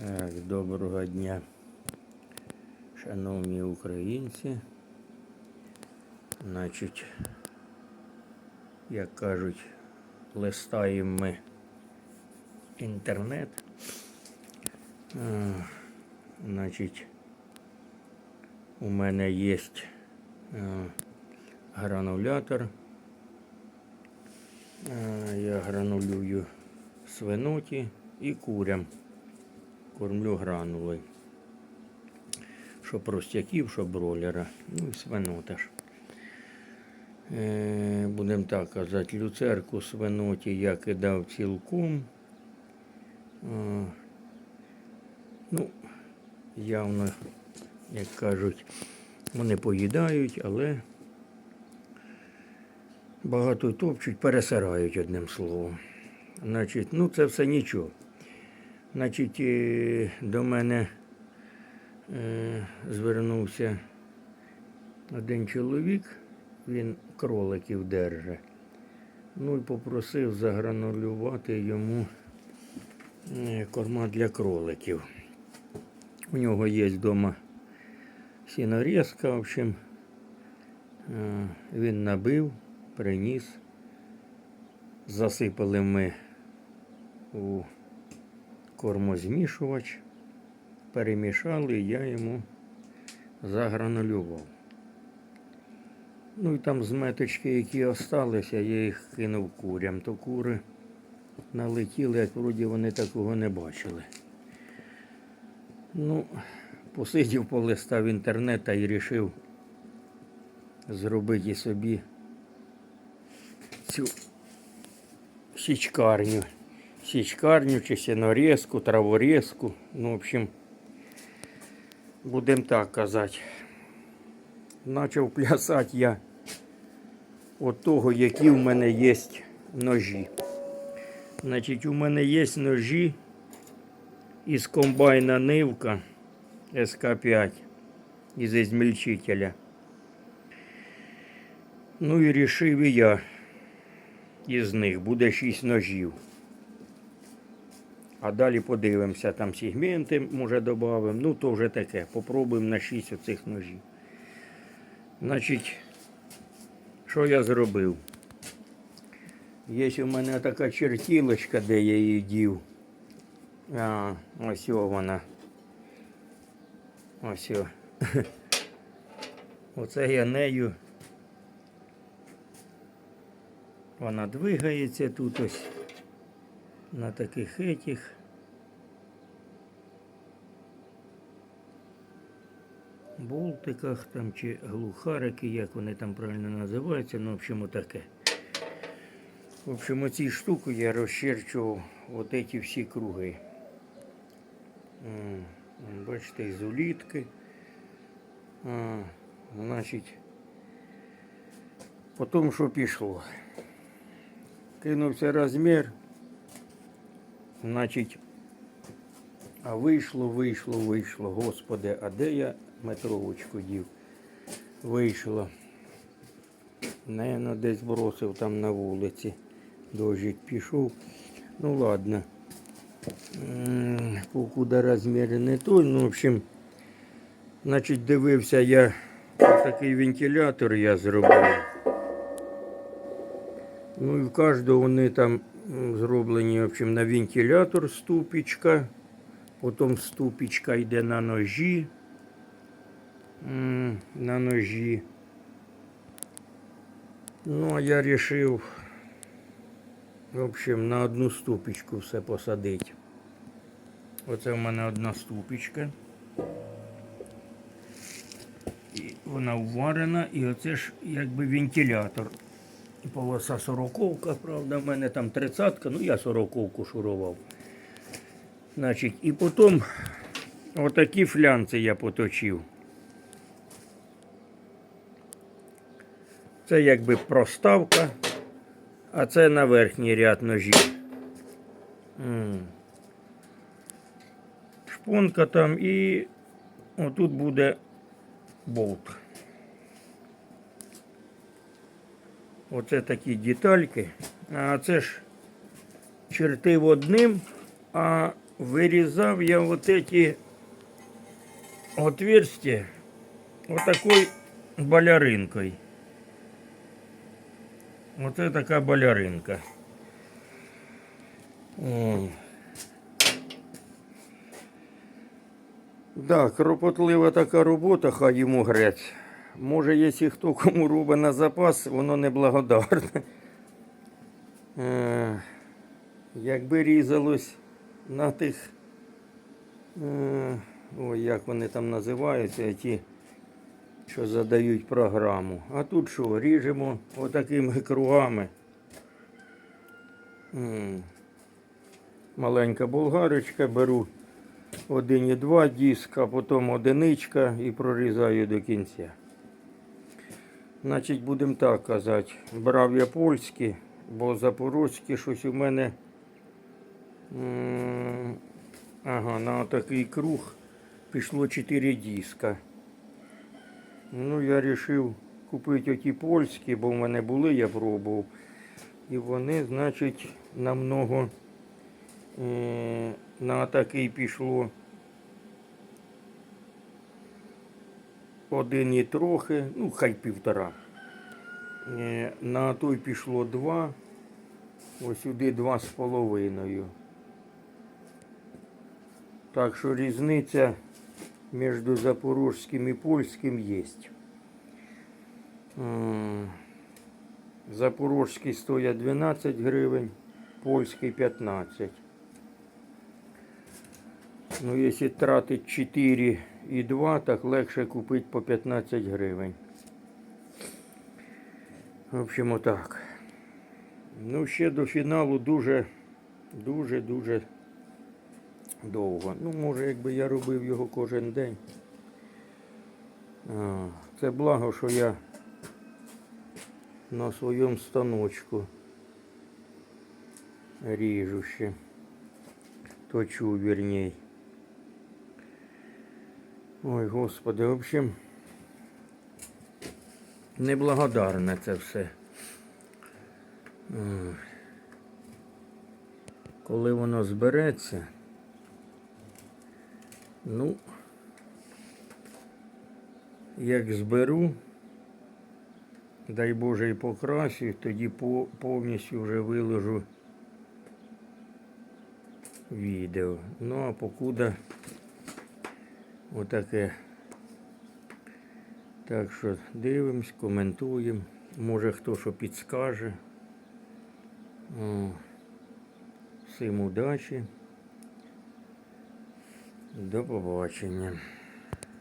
Так, доброго дня, шановні українці. Значить, як кажуть, листаємо ми інтернет. А, Значить, у мене є а, гранулятор. Я гранулюю свиноті і курям. Кормлю гранули. Що простяків, що бролера. Ну і свинота ж. Е, будемо так казати, люцерку свиноті я кидав цілком. А, ну, явно, як кажуть, вони поїдають, але багато топчуть, пересирають одним словом. Значить, ну це все нічого. Значить, до мене е, звернувся один чоловік, він кроликів держить. Ну і попросив загранулювати йому е, корма для кроликів. У нього є вдома сінорізка, в общем, е, він набив, приніс. Засипали ми у кормозмішувач, перемішали, я йому загранулював. Ну і там зметочки, які осталися, я їх кинув курям, то кури налетіли, як вроді вони такого не бачили. Ну, посидів, полистав інтернет і вирішив зробити собі цю січкарню. Січкарню чи сінорізку, траворізку. Ну, в общем, будемо так казати. Почав плясати я от того, які в мене є ножі. Значить, у мене є ножі із комбайна Нивка СК5 із ізмельчителя. Ну і рішив і я із них буде 6 ножів. А далі подивимося, там сегменти, може, додамо. Ну, то вже таке. Попробуємо на 6 оцих ножів. Значить, що я зробив? Є у мене така чертілочка, де я її дів. А, ось вона. Ось. Оце я нею. Вона двигається тут ось на таких етіх. Болтиках там чи глухарики, як вони там правильно називаються, ну, в общем, таке. В общем, оці штуку я розчерчував от ці всі круги. Бачите, ізолітки. А, значить, потім що пішло? Кинувся розмір. Значить, а вийшло, вийшло, вийшло. Господи, а де я метровочку дів? Вийшло. Наверно, десь бросив там на вулиці. Дождик пішов. Ну ладно. М, Покуда розміри не той. Ну, в общем, значить, дивився я такий вентилятор я зробив. Ну і в кожного вони там зроблені в общем, на вентилятор ступічка. Потім ступічка йде на ножі. На ножі. Ну, а я вирішив, в общем, на одну ступічку все посадити. Оце в мене одна ступічка. І вона вварена, і оце ж якби вентилятор. Полоса сороковка, правда, в мене там тридцятка, ну я сороковку шурував. Значить, і потім отакі флянці я поточив. Це якби проставка, а це на верхній ряд ножів. Шпонка там і отут буде болт. Оце такі детальки. А це ж чертив одним, а вырезав я вот эти отверстия вот такой баляринкой. Вот это такая баляринка. М. Да, кропотлива така робота, хай йому грець. Може, якщо хто кому робить на запас, воно неблагодарне. Е, Якби різалось на тих, е, ой, як вони там називаються, ті, що задають програму. А тут що, ріжемо отакими кругами. Маленька болгарочка, беру 1,2 диск, а потім одиничка і прорізаю до кінця. Значить, будемо так казати. Брав я польські, бо запорозькі щось у мене. Ага, на такий круг пішло 4 диска. Ну, я вирішив купити оті польські, бо в мене були, я пробував. І вони, значить, намного на такий пішло один і трохи, ну хай півтора. Е, На той пішло два, ось сюди два з половиною. Так що різниця між запорожським і польським є. Запорожський стоїть 12 гривень, польський 15. Ну, якщо тратить 4 і 2, так легше купити по 15 гривень. В общем, отак. Ну, ще до фіналу дуже, дуже, дуже довго. Ну, може, якби я робив його кожен день. Це благо, що я на своєму станочку ріжу ще. Точу, вірней. Ой, господи, в общем, неблагодарне це все. Коли воно збереться, ну, як зберу, дай Боже і покрасю, тоді по- повністю вже виложу відео. Ну, а покуда отаке. Так що дивимось, коментуємо. Може хто що підскаже. О, Всім удачі. До побачення.